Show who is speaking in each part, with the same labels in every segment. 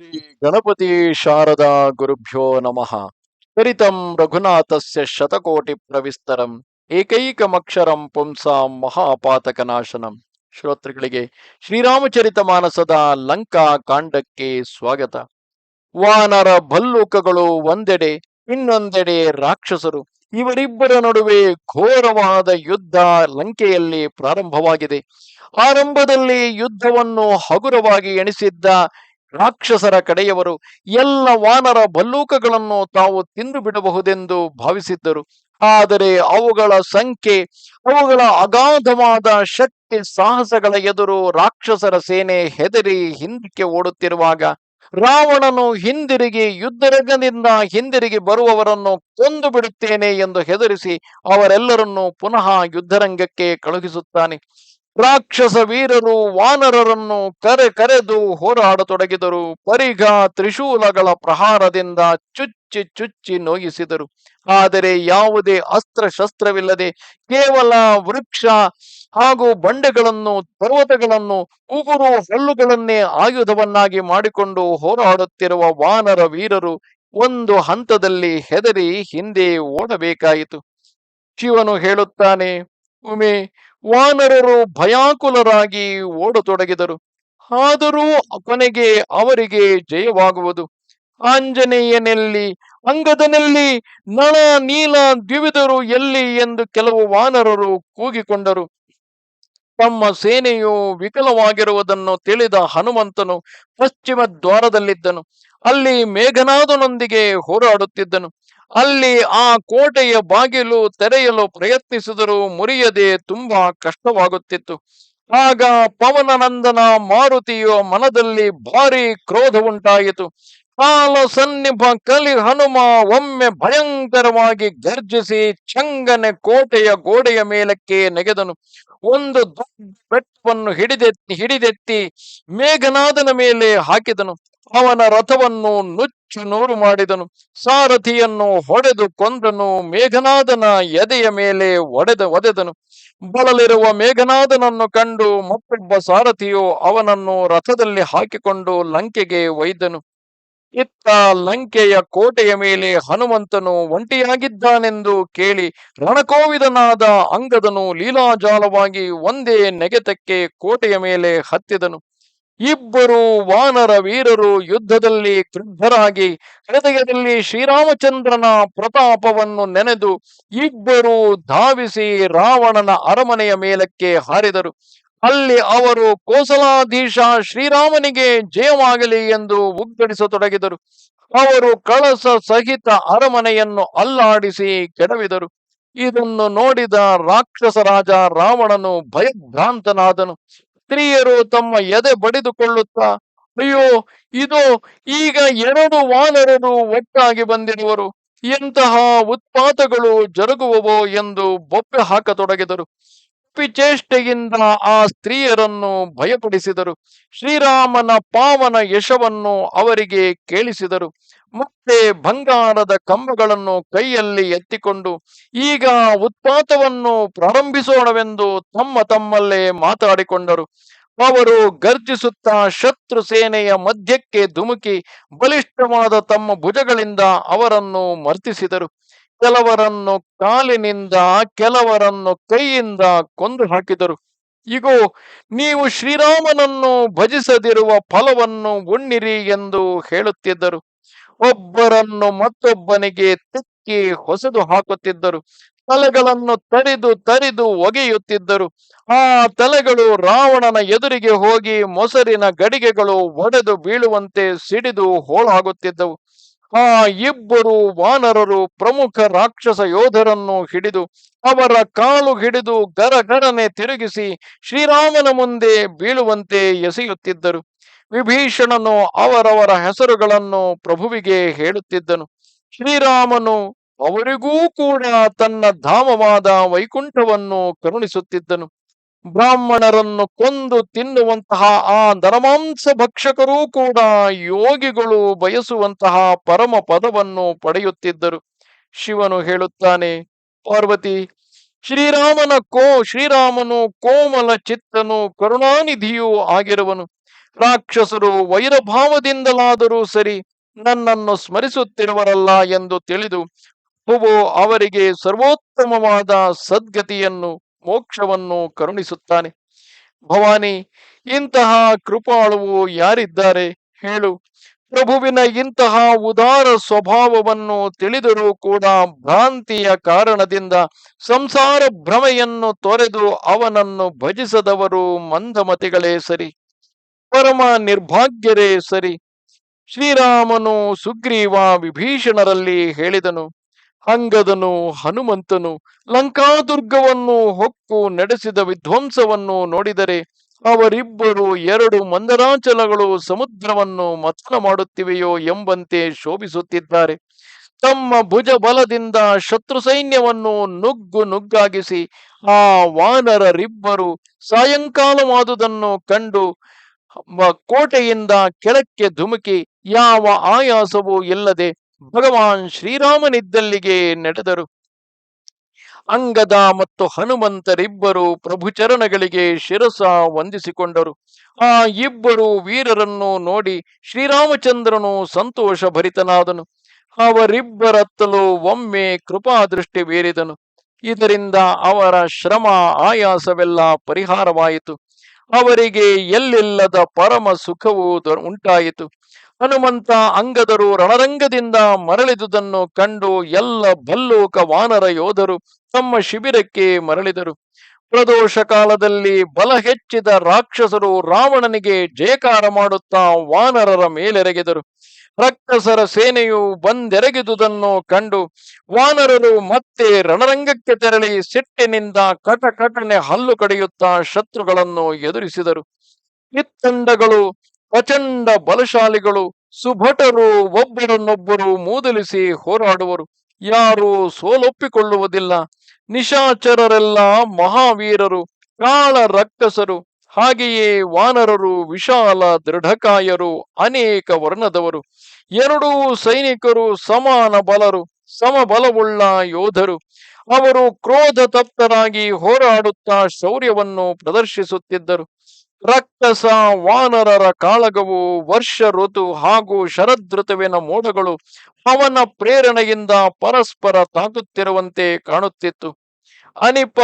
Speaker 1: ಶ್ರೀ ಗಣಪತಿ ಶಾರದಾ ಗುರುಭ್ಯೋ ನಮಃ. ಚರಿತಂ ರಘುನಾಥಸ್ಯ ಶತಕೋಟಿ ಪ್ರವಿಸ್ತರಂ, ಏಕೈಕಮಕ್ಷರಂ ಪುಂಸಾಂ ಮಹಾಪಾತಕನಾಶನಂ. ಶ್ರೋತೃಗಳಿಗೆ ಶ್ರೀರಾಮಚರಿತ ಮಾನಸದ ಲಂಕಾ ಕಾಂಡಕ್ಕೆ ಸ್ವಾಗತ. ವಾನರ ಭಲ್ಲೂಕಗಳು ಒಂದೆಡೆ, ಇನ್ನೊಂದೆಡೆ ರಾಕ್ಷಸರು. ಇವರಿಬ್ಬರ ನಡುವೆ ಘೋರವಾದ ಯುದ್ಧ ಲಂಕೆಯಲ್ಲಿ ಪ್ರಾರಂಭವಾಗಿದೆ. ಆರಂಭದಲ್ಲಿ ಯುದ್ಧವನ್ನು ಹಗುರವಾಗಿ ಎಣಿಸಿದ್ದ ರಾಕ್ಷಸರ ಕಡೆಯವರು ಎಲ್ಲ ವಾನರ ಭಲ್ಲೂಕಗಳನ್ನು ತಾವು ತಿಂದು ಬಿಡಬಹುದೆಂದು ಭಾವಿಸಿದ್ದರು. ಆದರೆ ಅವುಗಳ ಸಂಖ್ಯೆ, ಅವುಗಳ ಅಗಾಧವಾದ ಶಕ್ತಿ ಸಾಹಸಗಳ ಎದುರು ರಾಕ್ಷಸರ ಸೇನೆ ಹೆದರಿ ಹಿಂದಕ್ಕೆ ಓಡುತ್ತಿರುವಾಗ ರಾವಣನು ಹಿಂದಿರುಗಿ ಯುದ್ಧರಂಗದಿಂದ ಹಿಂದಿರುಗಿ ಬರುವವರನ್ನು ಕೊಂದು ಬಿಡುತ್ತೇನೆ ಎಂದು ಹೆದರಿಸಿ ಅವರೆಲ್ಲರನ್ನು ಪುನಃ ಯುದ್ಧರಂಗಕ್ಕೆ ಕಳುಹಿಸುತ್ತಾನೆ. ರಾಕ್ಷಸ ವೀರರು ವಾನರರನ್ನು ಕರೆ ಕರೆದು ಹೋರಾಡತೊಡಗಿದರು. ಪರಿಘ ತ್ರಿಶೂಲಗಳ ಪ್ರಹಾರದಿಂದ ಚುಚ್ಚಿ ಚುಚ್ಚಿ ನೋಯಿಸಿದರು. ಆದರೆ ಯಾವುದೇ ಅಸ್ತ್ರಶಸ್ತ್ರವಿಲ್ಲದೆ ಕೇವಲ ವೃಕ್ಷ ಹಾಗೂ ಬಂಡೆಗಳನ್ನು, ಪರ್ವತಗಳನ್ನು, ಉಗುರು ಹಲ್ಲುಗಳನ್ನೇ ಆಯುಧವನ್ನಾಗಿ ಮಾಡಿಕೊಂಡು ಹೋರಾಡುತ್ತಿರುವ ವಾನರ ವೀರರು ಒಂದು ಹಂತದಲ್ಲಿ ಹೆದರಿ ಹಿಂದೆ ಓಡಬೇಕಾಯಿತು. ಶಿವನು ಹೇಳುತ್ತಾನೆ, ಉಮೆ ವಾನರರು ಭಯಾಕುಲರಾಗಿ ಓಡತೊಡಗಿದರು. ಆದರೂ ಕೊನೆಗೆ ಅವರಿಗೆ ಜಯವಾಗುವುದು. ಆಂಜನೇಯನಲ್ಲಿ, ಅಂಗದನಲ್ಲಿ, ನಳ ನೀಲ ದ್ವಿವಿಧರು ಎಲ್ಲಿ ಎಂದು ಕೆಲವು ವಾನರರು ಕೂಗಿಕೊಂಡರು. ತಮ್ಮ ಸೇನೆಯು ವಿಕಲವಾಗಿರುವುದನ್ನು ತಿಳಿದ ಹನುಮಂತನು ಪಶ್ಚಿಮ ದ್ವಾರದಲ್ಲಿದ್ದನು. ಅಲ್ಲಿ ಮೇಘನಾದನೊಂದಿಗೆ ಹೋರಾಡುತ್ತಿದ್ದನು. ಅಲ್ಲಿ ಆ ಕೋಟೆಯ ಬಾಗಿಲು ತೆರೆಯಲು ಪ್ರಯತ್ನಿಸಿದರೂ ಮುರಿಯದೆ ತುಂಬಾ ಕಷ್ಟವಾಗುತ್ತಿತ್ತು. ಆಗ ಪವನನಂದನ ಮಾರುತಿಯ ಮನದಲ್ಲಿ ಭಾರಿ ಕ್ರೋಧ ಉಂಟಾಯಿತು. ಕಾಲ ಸನ್ನಿಭ ಕಲಿ ಹನುಮ ಒಮ್ಮೆ ಭಯಂಕರವಾಗಿ ಗರ್ಜಿಸಿ ಚಂಗನೆ ಕೋಟೆಯ ಗೋಡೆಯ ಮೇಲಕ್ಕೆ ನೆಗೆದನು. ಒಂದು ದೊಡ್ಡ ಬೆಟ್ಟವನ್ನು ಹಿಡಿದೆತ್ತಿ ಹಿಡಿದೆತ್ತಿ ಮೇಘನಾದನ ಮೇಲೆ ಹಾಕಿದನು. ಅವನ ರಥವನ್ನು ನುಚ್ಚು ನೂರು ಮಾಡಿದನು. ಸಾರಥಿಯನ್ನು ಹೊಡೆದು ಕೊಂದನು. ಮೇಘನಾದನ ಎದೆಯ ಮೇಲೆ ಒಡೆದ ಒದೆದನು. ಬಳಲಿರುವ ಮೇಘನಾದನನ್ನು ಕಂಡು ಮತ್ತೊಬ್ಬ ಸಾರಥಿಯು ಅವನನ್ನು ರಥದಲ್ಲಿ ಹಾಕಿಕೊಂಡು ಲಂಕೆಗೆ ಒಯ್ದನು. ಇತ್ತ ಲಂಕೆಯ ಕೋಟೆಯ ಮೇಲೆ ಹನುಮಂತನು ಒಂಟಿಯಾಗಿದ್ದಾನೆಂದು ಕೇಳಿ ರಣಕೋವಿದನಾದ ಅಂಗದನು ಲೀಲಾಜಾಲವಾಗಿ ಒಂದೇ ನೆಗೆತಕ್ಕೆ ಕೋಟೆಯ ಮೇಲೆ ಹತ್ತಿದನು. ಇಬ್ಬರು ವಾನರ ವೀರರು ಯುದ್ಧದಲ್ಲಿ ಕ್ರುದ್ಧರಾಗಿ ಹೃದಯದಲ್ಲಿ ಶ್ರೀರಾಮಚಂದ್ರನ ಪ್ರತಾಪವನ್ನು ನೆನೆದು ಇಬ್ಬರು ಧಾವಿಸಿ ರಾವಣನ ಅರಮನೆಯ ಮೇಲಕ್ಕೆ ಹಾರಿದರು. ಅಲ್ಲಿ ಅವರು ಕೋಸಲಾಧೀಶ ಶ್ರೀರಾಮನಿಗೆ ಜಯವಾಗಲಿ ಎಂದು ಉಗ್ಗಡಿಸತೊಡಗಿದರು ಅವರು ಕಳಸ ಸಹಿತ ಅರಮನೆಯನ್ನು ಅಲ್ಲಾಡಿಸಿ ಕೆಡವಿದರು. ಇದನ್ನು ನೋಡಿದ ರಾಕ್ಷಸ ರಾಜ ರಾವಣನು ಭಯಭ್ರಾಂತನಾದನು. ಸ್ತ್ರೀಯರು ತಮ್ಮ ಎದೆ ಬಡಿದುಕೊಳ್ಳುತ್ತಾ, ಅಯ್ಯೋ, ಇದು ಈಗ ಎರಡು ವಾನರರು ಒಟ್ಟಾಗಿ ಬಂದಿರುವರು. ಎಂತಹ ಉತ್ಪಾತಗಳು ಜರುಗುವವೋ ಎಂದು ಬೊಬ್ಬೆ ಹಾಕತೊಡಗಿದರು. ಚೇಷ್ಟೆಯಿಂದ ಆ ಸ್ತ್ರೀಯರನ್ನು ಭಯಪಡಿಸಿದರು. ಶ್ರೀರಾಮನ ಪಾವನ ಯಶವನ್ನು ಅವರಿಗೆ ಕೇಳಿಸಿದರು. ಮತ್ತೆ ಬಂಗಾರದ ಕಂಬಗಳನ್ನು ಕೈಯಲ್ಲಿ ಎತ್ತಿಕೊಂಡು, ಈಗ ಉತ್ಪಾತವನ್ನು ಪ್ರಾರಂಭಿಸೋಣವೆಂದು ತಮ್ಮ ತಮ್ಮಲ್ಲೇ ಮಾತಾಡಿಕೊಂಡರು. ಅವರು ಗರ್ಜಿಸುತ್ತಾ ಶತ್ರು ಸೇನೆಯ ಮಧ್ಯಕ್ಕೆ ಧುಮುಕಿ, ಬಲಿಷ್ಠವಾದ ತಮ್ಮ ಭುಜಗಳಿಂದ ಅವರನ್ನು ಮರ್ತಿಸಿದರು. ಕೆಲವರನ್ನು ಕಾಲಿನಿಂದ, ಕೆಲವರನ್ನು ಕೈಯಿಂದ ಕೊಂದು ಹಾಕಿದರು. ಇಗೋ, ನೀವು ಶ್ರೀರಾಮನನ್ನು ಭಜಿಸದಿರುವ ಫಲವನ್ನು ಉಣ್ಣಿರಿ ಎಂದು ಹೇಳುತ್ತಿದ್ದರು. ಒಬ್ಬರನ್ನು ಮತ್ತೊಬ್ಬನಿಗೆ ತಿಕ್ಕಿ ಹೊಸದು ಹಾಕುತ್ತಿದ್ದರು. ತಲೆಗಳನ್ನು ತರಿದು ತರಿದು ಒಗೆಯುತ್ತಿದ್ದರು. ಆ ತಲೆಗಳು ರಾವಣನ ಎದುರಿಗೆ ಹೋಗಿ ಮೊಸರಿನ ಗಡಿಗೆಗಳು ಒಡೆದು ಬೀಳುವಂತೆ ಸಿಡಿದು ಹೋಳಾಗುತ್ತಿದ್ದವು. ಆ ಇಬ್ಬರು ವಾನರರು ಪ್ರಮುಖ ರಾಕ್ಷಸ ಯೋಧರನ್ನು ಹಿಡಿದು ಅವರ ಕಾಲು ಹಿಡಿದು ಗರಗರನೆ ತಿರುಗಿಸಿ ಶ್ರೀರಾಮನ ಮುಂದೆ ಬೀಳುವಂತೆ ಎಸೆಯುತ್ತಿದ್ದರು. ವಿಭೀಷಣನು ಅವರವರ ಹೆಸರುಗಳನ್ನು ಪ್ರಭುವಿಗೆ ಹೇಳುತ್ತಿದ್ದನು. ಶ್ರೀರಾಮನು ಅವರಿಗೂ ಕೂಡ ತನ್ನ ಧಾಮವಾದ ವೈಕುಂಠವನ್ನು ಕರುಣಿಸುತ್ತಿದ್ದನು. ಬ್ರಾಹ್ಮಣರನ್ನು ಕೊಂದು ತಿನ್ನುವಂತಹ ಆ ನರಮಾಂಸ ಭಕ್ಷಕರೂ ಕೂಡ ಯೋಗಿಗಳು ಬಯಸುವಂತಹ ಪರಮ ಪದವನ್ನು ಪಡೆಯುತ್ತಿದ್ದರು. ಶಿವನು ಹೇಳುತ್ತಾನೆ, ಪಾರ್ವತಿ, ಶ್ರೀರಾಮನ ಕೋ, ಶ್ರೀರಾಮನು ಕೋಮಲ ಚಿತ್ತನು ಕರುಣಾನಿಧಿಯೂ ಆಗಿರುವನು. ರಾಕ್ಷಸರು ವೈರಭಾವದಿಂದಲಾದರೂ ಸರಿ ನನ್ನನ್ನು ಸ್ಮರಿಸುತ್ತಿರುವರಲ್ಲ ಎಂದು ತಿಳಿದು ಪ್ರಭು ಅವರಿಗೆ ಸರ್ವೋತ್ತಮವಾದ ಸದ್ಗತಿಯನ್ನು ಮೋಕ್ಷವನ್ನು ಕರುಣಿಸುತ್ತಾನೆ. ಭವಾನಿ, ಇಂತಹ ಕೃಪಾಳುವು ಯಾರಿದ್ದಾರೆ ಹೇಳು. ಪ್ರಭುವಿನ ಇಂತಹ ಉದಾರ ಸ್ವಭಾವವನ್ನು ತಿಳಿದರೂ ಕೂಡ ಭ್ರಾಂತಿಯ ಕಾರಣದಿಂದ ಸಂಸಾರ ಭ್ರಮೆಯನ್ನು ತೊರೆದು ಅವನನ್ನು ಭಜಿಸದವರು ಮಂದಮತಿಗಳೇ ಸರಿ. ಪರಮ ನಿರ್ಭಾಗ್ಯರೇ ಸರಿ. ಶ್ರೀರಾಮನು ಸುಗ್ರೀವ ವಿಭೀಷಣರಲ್ಲಿ ಹೇಳಿದನು. ಅಂಗದನು ಹನುಮಂತನು, ಲಂಕಾದುರ್ಗವನ್ನು ಹೊಕ್ಕು ನಡೆಸಿದ ವಿಧ್ವಂಸವನ್ನು ನೋಡಿದರೆ ಅವರಿಬ್ಬರು ಎರಡು ಮಂದರಾಚಲಗಳು ಸಮುದ್ರವನ್ನು ಮಥನ ಮಾಡುತ್ತಿವೆಯೋ ಎಂಬಂತೆ ಶೋಭಿಸುತ್ತಿದ್ದಾರೆ. ತಮ್ಮ ಭುಜ ಬಲದಿಂದ ಶತ್ರು ಸೈನ್ಯವನ್ನು ನುಗ್ಗು ನುಗ್ಗಾಗಿಸಿ ಆ ವಾನರರಿಬ್ಬರು ಸಾಯಂಕಾಲವಾದುದನ್ನು ಕಂಡು ಕೋಟೆಯಿಂದ ಕೆಳಕ್ಕೆ ಧುಮುಕಿ, ಯಾವ ಆಯಾಸವೂ ಇಲ್ಲದೆ ಭಗವಾನ್ ಶ್ರೀರಾಮನಿದ್ದಲ್ಲಿಗೆ ನಡೆದರು. ಅಂಗದ ಮತ್ತು ಹನುಮಂತರಿಬ್ಬರು ಪ್ರಭು ಚರಣಗಳಿಗೆ ಶಿರಸ ವಂದಿಸಿಕೊಂಡರು. ಆ ಇಬ್ಬರು ವೀರರನ್ನು ನೋಡಿ ಶ್ರೀರಾಮಚಂದ್ರನು ಸಂತೋಷ ಭರಿತನಾದನು ಅವರಿಬ್ಬರತ್ತಲೂ ಒಮ್ಮೆ ಕೃಪಾದೃಷ್ಟಿ ಬೀರಿದನು. ಇದರಿಂದ ಅವರ ಶ್ರಮ, ಆಯಾಸವೆಲ್ಲ ಪರಿಹಾರವಾಯಿತು. ಅವರಿಗೆ ಎಲ್ಲಿಲ್ಲದ ಪರಮ ಸುಖವು ಉಂಟಾಯಿತು ಹನುಮಂತ ಅಂಗದರು ರಣರಂಗದಿಂದ ಮರಳಿದುದನ್ನು ಕಂಡು ಎಲ್ಲ ಭಲ್ಲೋಕ ವಾನರ ಯೋಧರು ತಮ್ಮ ಶಿಬಿರಕ್ಕೆ ಮರಳಿದರು. ಪ್ರದೋಷ ಕಾಲದಲ್ಲಿ ಬಲ ಹೆಚ್ಚಿದ ರಾಕ್ಷಸರು ರಾವಣನಿಗೆ ಜಯಕಾರ ಮಾಡುತ್ತಾ ವಾನರರ ಮೇಲೆರಗಿದರು. ರಕ್ತಸರ ಸೇನೆಯು ಬಂದೆರಗಿದುದನ್ನು ಕಂಡು ವಾನರರು ಮತ್ತೆ ರಣರಂಗಕ್ಕೆ ತೆರಳಿ ಸಿಟ್ಟಿನಿಂದ ಕಟಕಟನೆ ಹಲ್ಲು ಕಡಿಯುತ್ತಾ ಶತ್ರುಗಳನ್ನು ಎದುರಿಸಿದರು. ಇತ್ತಂಡಗಳು ಪ್ರಚಂಡ ಬಲಶಾಲಿಗಳು ಸುಭಟರು ಒಬ್ಬರನ್ನೊಬ್ಬರು ಮೂದಲಿಸಿ ಹೋರಾಡುವರು. ಯಾರು ಸೋಲೊಪ್ಪಿಕೊಳ್ಳುವುದಿಲ್ಲ. ನಿಶಾಚರರೆಲ್ಲ ಮಹಾವೀರರು, ಕಾಳ ರಕ್ಕಸರು ಹಾಗೆಯೇ ವಾನರರು, ವಿಶಾಲ ದೃಢಕಾಯರು, ಅನೇಕ ವರ್ಣದವರು. ಎರಡೂ ಸೈನಿಕರು ಸಮಾನ ಬಲರು, ಸಮಬಲವುಳ್ಳ ಯೋಧರು. ಅವರು ಕ್ರೋಧ ತಪ್ತರಾಗಿ ಹೋರಾಡುತ್ತಾ ಶೌರ್ಯವನ್ನು ಪ್ರದರ್ಶಿಸುತ್ತಿದ್ದರು. ರಕ್ಕಸ ವಾನರರ ಕಾಳಗವು, ವರ್ಷ ಋತು ಹಾಗೂ ಶರದೃತುವಿನ ಮೋಡಗಳು ಅವನ ಪ್ರೇರಣೆಯಿಂದ ಪರಸ್ಪರ ತಾಗುತ್ತಿರುವಂತೆ ಕಾಣುತ್ತಿತ್ತು. ಅನಿಪ,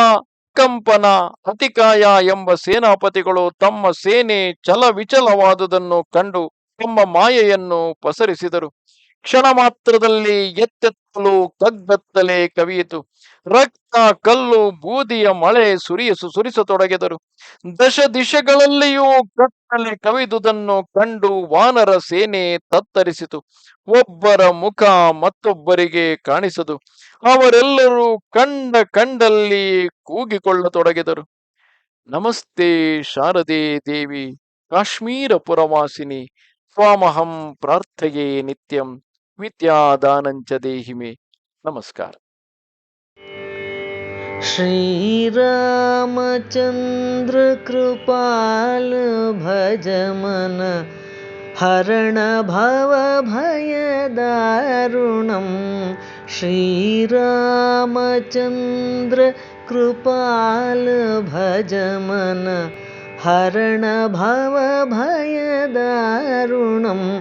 Speaker 1: ಕಂಪನ, ಅತಿಕಾಯ ಎಂಬ ಸೇನಾಪತಿಗಳು ತಮ್ಮ ಸೇನೆ ಚಲವಿಚಲವಾದುದನ್ನು ಕಂಡು ತಮ್ಮ ಮಾಯೆಯನ್ನು ಪಸರಿಸಿದರು. ಕ್ಷಣ ಮಾತ್ರದಲ್ಲಿ ಎತ್ತೆತ್ತಲು ಕಗ್ಗತ್ತಲೆ ಕವಿಯಿತು. ರಕ್ತ, ಕಲ್ಲು, ಬೂದಿಯ ಮಳೆ ಸುರಿಯಸು ಸುರಿಸತೊಡಗಿದರು. ದಶ ದಿಶೆಗಳಲ್ಲಿಯೂ ಕತ್ತಲೆ ಕವಿದುದನ್ನು ಕಂಡು ವಾನರ ಸೇನೆ ತತ್ತರಿಸಿತು. ಒಬ್ಬರ ಮುಖ ಮತ್ತೊಬ್ಬರಿಗೆ ಕಾಣಿಸದು. ಅವರೆಲ್ಲರೂ ಕಂಡ ಕಂಡಲ್ಲಿ ಕೂಗಿಕೊಳ್ಳತೊಡಗಿದರು. ನಮಸ್ತೆ ಶಾರದೆ ದೇವಿ ಕಾಶ್ಮೀರ ಪುರವಾಸಿನಿ ಸ್ವಾಮಹಂ ಪ್ರಾರ್ಥೆಯೇ ನಿತ್ಯಂ.
Speaker 2: विद्यादानञ्च देहि मे। नमस्कार। श्रीरामचन्द्रकृपाल श्रीरामचन्द्रकृपालभजमन हरणभवभयद श्रीरामचन्द्र कृपाल भजमन हरणभवभयद ऋणम्